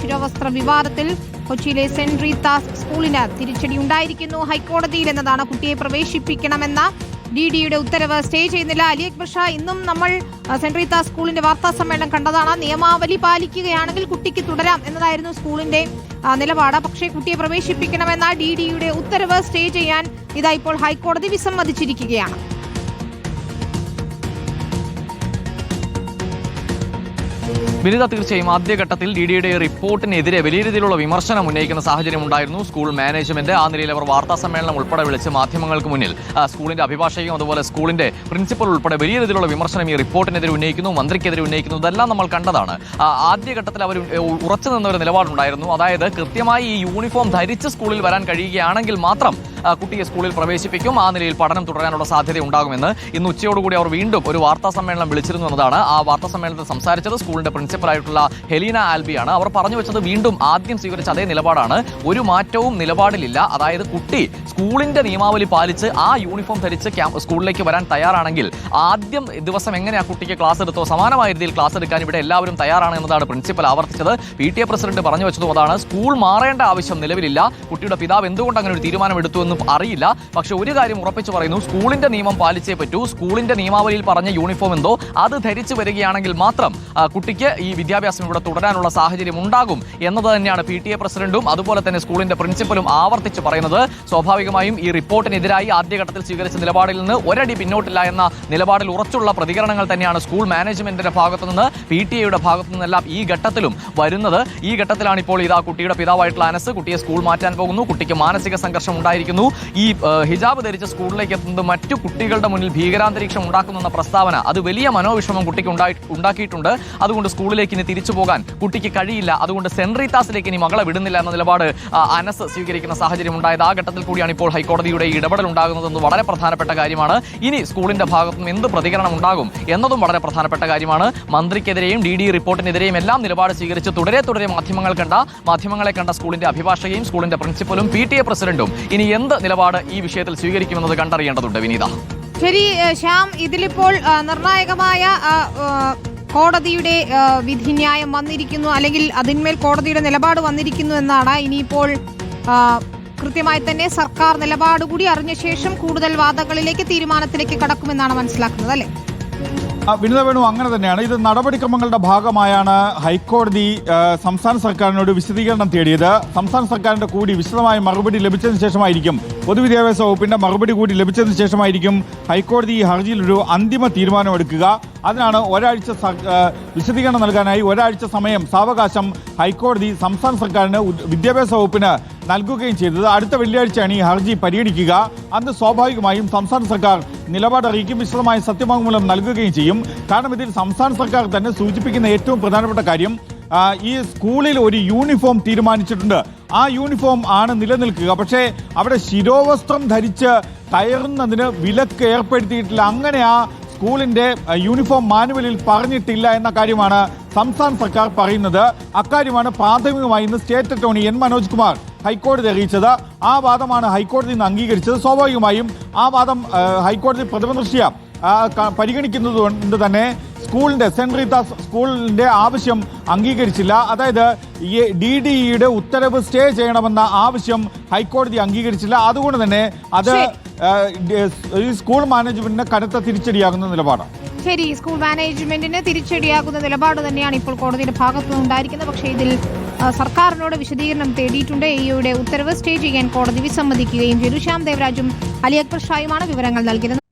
ശിരോവസ്ത്ര വിവാദത്തിൽ കൊച്ചിയിലെ saint Rita's സ്കൂളിന് തിരിച്ചടി ഉണ്ടായിരിക്കുന്നു. ഹൈക്കോടതിയിൽ എന്നതാണ് കുട്ടിയെ പ്രവേശിപ്പിക്കണമെന്ന ഡി ഡിയുടെ ഉത്തരവ്. സ്റ്റേ ചെയ്യുന്നില്ല. അലി അക്ബർ ഷാ ഇന്നും നമ്മൾ സെന്റ് റീത്താസ് സ്കൂളിന്റെ വാർത്താ സമ്മേളനം കണ്ടതാണ്. നിയമാവലി പാലിക്കുകയാണെങ്കിൽ കുട്ടിക്ക് തുടരാം എന്നതായിരുന്നു സ്കൂളിന്റെ നിലപാട്. പക്ഷേ കുട്ടിയെ പ്രവേശിപ്പിക്കണമെന്ന ഡി ഡിയുടെ ഉത്തരവ് സ്റ്റേ ചെയ്യാൻ ഇതാ ഇപ്പോൾ ഹൈക്കോടതി വിസമ്മതിച്ചിരിക്കുകയാണ്. വിനിത തീർച്ചയായും ആദ്യഘട്ടത്തിൽ ഡി ഡിയുടെ റിപ്പോർട്ടിനെതിരെ വലിയ രീതിയിലുള്ള വിമർശനം ഉന്നയിക്കുന്ന സാഹചര്യം ഉണ്ടായിരുന്നു. സ്കൂൾ മാനേജ്മെന്റ് ആ നിലയിൽ അവർ വാർത്താ സമ്മേളനം ഉൾപ്പെടെ വിളിച്ച് മാധ്യമങ്ങൾക്ക് മുന്നിൽ സ്കൂളിന്റെ അഭിഭാഷകയും അതുപോലെ സ്കൂളിന്റെ പ്രിൻസിപ്പൽ ഉൾപ്പെടെ വലിയ രീതിയിലുള്ള വിമർശനം ഈ റിപ്പോർട്ടിനെതിരെ ഉന്നയിക്കുന്നു മന്ത്രിക്കെതിരെ ഉന്നയിക്കുന്നു. ഇതെല്ലാം നമ്മൾ കണ്ടതാണ്. ആദ്യഘട്ടത്തിൽ അവർ ഉറച്ചു നിന്ന ഒരു നിലപാടുണ്ടായിരുന്നു. അതായത് കൃത്യമായി ഈ യൂണിഫോം ധരിച്ച് സ്കൂളിൽ വരാൻ കഴിയുകയാണെങ്കിൽ മാത്രം കുട്ടിയെ സ്കൂളിൽ പ്രവേശിപ്പിക്കും. ആ നിലയിൽ പഠനം തുടരാനുള്ള സാധ്യത ഉണ്ടാകുമെന്ന് ഇന്ന് ഉച്ചയോടുകൂടി അവർ വീണ്ടും ഒരു വാർത്താ സമ്മേളനം വിളിച്ചിരുന്നു എന്നതാണ് ആ വാർത്താ സമ്മേളനത്തിൽ സംസാരിച്ചത് സ്കൂളിന്റെ പ്രിൻസിപ്പലായിട്ടുള്ള ഹെലീന ആൽബിയാണ്. അവർ പറഞ്ഞു വെച്ചത് വീണ്ടും ആദ്യം സ്വീകരിച്ച അതേ നിലപാടാണ്. ഒരു മാറ്റവും നിലപാടിലില്ല. അതായത് കുട്ടി സ്കൂളിന്റെ നിയമാവലി പാലിച്ച് ആ യൂണിഫോം ധരിച്ച് സ്കൂളിലേക്ക് വരാൻ തയ്യാറാണെങ്കിൽ ആദ്യം ദിവസം എങ്ങനെ ആ കുട്ടിക്ക് ക്ലാസ് എടുത്തോ? സമാനമായ രീതിയിൽ ക്ലാസ് എടുക്കാൻ ഇവിടെ എല്ലാവരും തയ്യാറാണ് എന്നതാണ് പ്രിൻസിപ്പൽ ആവർത്തിച്ചത്. പി ടി എ പ്രസിഡന്റ് പറഞ്ഞു വെച്ചതും അതാണ്. സ്കൂൾ മാറേണ്ട ആവശ്യം നിലവിലില്ല. കുട്ടിയുടെ പിതാവ് എന്തുകൊണ്ട് അങ്ങനെ ഒരു തീരുമാനം എടുത്തു എന്നും അറിയില്ല. പക്ഷെ ഒരു കാര്യം ഉറപ്പിച്ചു പറയുന്നു. സ്കൂളിന്റെ നിയമം പാലിച്ചേ പറ്റൂ. സ്കൂളിന്റെ നിയമാവലിയിൽ പറഞ്ഞ യൂണിഫോം എന്തോ അത് ധരിച്ചു വരികയാണെങ്കിൽ മാത്രം കുട്ടിക്ക് ഈ വിദ്യാഭ്യാസം ഇവിടെ തുടരാനുള്ള സാഹചര്യം ഉണ്ടാകും എന്നത് തന്നെയാണ് പി ടി എ പ്രസിഡന്റും അതുപോലെ തന്നെ സ്കൂളിന്റെ പ്രിൻസിപ്പലും ആവർത്തിച്ച് പറയുന്നത്. സ്വാഭാവികമായും ഈ റിപ്പോർട്ടിനെതിരായി ആദ്യഘട്ടത്തിൽ സ്വീകരിച്ച നിലപാടിൽ നിന്ന് ഒരടി പിന്നോട്ടില്ല എന്ന നിലപാടിൽ ഉറച്ചുള്ള പ്രതികരണങ്ങൾ തന്നെയാണ് സ്കൂൾ മാനേജ്മെന്റിന്റെ ഭാഗത്തു നിന്ന് പി ടി എയുടെ ഭാഗത്തു നിന്നെല്ലാം ഈ ഘട്ടത്തിലും വരുന്നത്. ഈ ഘട്ടത്തിലാണ് ഇപ്പോൾ ഇതാ കുട്ടിയുടെ പിതാവായിട്ടുള്ള അനസ്. കുട്ടിയെ സ്കൂൾ മാറ്റാൻ പോകുന്നു. കുട്ടിക്ക് മാനസിക സംഘർഷം ഉണ്ടായിരിക്കുന്നു. ഈ ഹിജാബ് ധരിച്ച സ്കൂളിലേക്ക് എത്തുന്നത് മറ്റു കുട്ടികളുടെ മുന്നിൽ ഭീകരാന്തരീക്ഷം ഉണ്ടാക്കുന്നെന്ന പ്രസ്താവന അത് വലിയ മനോവിഷമം കുട്ടിക്ക് ഉണ്ടാക്കിയിട്ടുണ്ട്. അതുകൊണ്ട് സ്കൂളിലേക്ക് ഇനി തിരിച്ചു പോകാൻ കുട്ടിക്ക് കഴിയില്ല. അതുകൊണ്ട് റീത്താസിലേക്ക് ഇനി മകളെ വിടുന്നില്ല എന്ന നിലപാട് അനസ് സ്വീകരിക്കുന്ന സാഹചര്യം ഉണ്ടായത് ആ ഘട്ടത്തിൽ കൂടിയാണ് ഇപ്പോൾ ഹൈക്കോടതിയുടെ ഇടപെടൽ ഉണ്ടാകുന്നതെന്ന് വളരെ പ്രധാനപ്പെട്ട കാര്യമാണ്. ഇനി സ്കൂളിന്റെ ഭാഗത്തുനിന്ന് എന്ത് പ്രതികരണം ഉണ്ടാകും എന്നതും വളരെ പ്രധാനപ്പെട്ട കാര്യമാണ്. മന്ത്രിക്കെതിരെയും ഡി ഡി റിപ്പോർട്ടിനെതിരെയും എല്ലാം നിലപാട് സ്വീകരിച്ച് തുടരെ തുടരെ മാധ്യമങ്ങൾ കണ്ട മാധ്യമങ്ങളെ കണ്ട സ്കൂളിന്റെ അഭിഭാഷകയും സ്കൂളിന്റെ പ്രിൻസിപ്പലും പി ടി എ പ്രസിഡന്റും ഇനി എന്ത് നിലപാട് ഈ വിഷയത്തിൽ സ്വീകരിക്കുമെന്നത് കണ്ടറിയേണ്ടതുണ്ട് വിനീത? ശരി ശ്യാം ഇതിലിപ്പോൾ നിർണായകമായ കോടതിയുടെ വിധിന്യായം വന്നിരിക്കുന്നു അല്ലെങ്കിൽ അതിന്മേൽ കോടതിയുടെ നിലപാട് വന്നിരിക്കുന്നു എന്നാണ് ഇനിയിപ്പോൾ കൃത്യമായി തന്നെ സർക്കാർ നിലപാട് കൂടി അറിഞ്ഞ ശേഷം കൂടുതൽ വാദങ്ങളിലേക്ക് തീരുമാനത്തിലേക്ക് കടക്കുമെന്നാണ് മനസ്സിലാക്കുന്നത് അല്ലേ? വിനിത വേണു അങ്ങനെ തന്നെയാണ്. ഇത് നടപടിക്രമങ്ങളുടെ ഭാഗമായാണ് ഹൈക്കോടതി സംസ്ഥാന സർക്കാരിനോട് വിശദീകരണം തേടിയത്. സംസ്ഥാന സർക്കാരിന്റെ കൂടി വിശദമായ മറുപടി ലഭിച്ചതിന് ശേഷമായിരിക്കും പൊതുവിദ്യാഭ്യാസ വകുപ്പിന്റെ മറുപടി കൂടി ലഭിച്ചതിന് ശേഷമായിരിക്കും ഹൈക്കോടതി ഈ ഹർജിയിൽ ഒരു അന്തിമ തീരുമാനമെടുക്കുക. അതിനാണ് ഒരാഴ്ച വിശദീകരണം നൽകാനായി ഒരാഴ്ച സമയം സാവകാശം ഹൈക്കോടതി സംസ്ഥാന സർക്കാരിന് വിദ്യാഭ്യാസ വകുപ്പിന് നൽകുകയും ചെയ്തത്. അടുത്ത വെള്ളിയാഴ്ചയാണ് ഈ ഹർജി പരിഗണിക്കുക. അന്ന് സ്വാഭാവികമായും സംസ്ഥാന സർക്കാർ നിലപാട് അറിയിക്കും വിശദമായ സത്യവാങ്മൂലം നൽകുകയും ചെയ്യും. കാരണം ഇതിൽ സംസ്ഥാന സർക്കാർ തന്നെ സൂചിപ്പിക്കുന്ന ഏറ്റവും പ്രധാനപ്പെട്ട കാര്യം ഈ സ്കൂളിൽ ഒരു യൂണിഫോം തീരുമാനിച്ചിട്ടുണ്ട്. ആ യൂണിഫോം ആണ് നിലനിൽക്കുക. പക്ഷേ അവിടെ ശിരോവസ്ത്രം ധരിച്ച് കയറുന്നതിന് വിലക്ക് ഏർപ്പെടുത്തിയിട്ടില്ല. അങ്ങനെ ആ സ്കൂളിന്റെ യൂണിഫോം മാനുവലിൽ പറഞ്ഞിട്ടില്ല എന്ന കാര്യമാണ് സംസ്ഥാന സർക്കാർ പറയുന്നത്. അക്കാര്യമാണ് പ്രാഥമികമായി ഇന്ന് state attorney N Manoj Kumar ഹൈക്കോടതി അറിയിച്ചത്. ആ വാദമാണ് ഹൈക്കോടതി ഇന്ന് അംഗീകരിച്ചത്. സ്വാഭാവികമായും ആ വാദം ഹൈക്കോടതി പ്രഥമ ദൃഷ്ട്യ പരിഗണിക്കുന്നത് കൊണ്ട് തന്നെ സ്കൂളിന്റെ സെന്റ് റീത്താസ് സ്കൂളിന്റെ ആവശ്യം അംഗീകരിച്ചില്ല. അതായത് ഈ ഡി ഇയുടെ ഉത്തരവ് സ്റ്റേ ചെയ്യണമെന്ന ആവശ്യം ഹൈക്കോടതി അംഗീകരിച്ചില്ല. അതുകൊണ്ട് തന്നെ അത് ഡി- ഈ സ്കൂൾ മാനേജ്മെന്റിന് കനത്ത തിരിച്ചടിയാകുന്ന നിലപാടാണ്. ശരി സ്കൂൾ മാനേജ്മെന്റിന് തിരിച്ചടിയാകുന്ന നിലപാട് തന്നെയാണ് ഇപ്പോൾ കോടതിയുടെ ഭാഗത്തു നിന്നുണ്ടായിരിക്കുന്നത് പക്ഷേ ഇതിൽ സർക്കാരിനോട് വിശദീകരണം തേടിയിട്ടുണ്ട്. ഇയുടെ ഉത്തരവ് സ്റ്റേ ചെയ്യാൻ കോടതി വിസമ്മതിക്കുകയും ചെയ്തു. ശ്യാം ദേവരാജും അലി അക്ബർ ഷായുമാണ് വിവരങ്ങൾ നൽകിയത്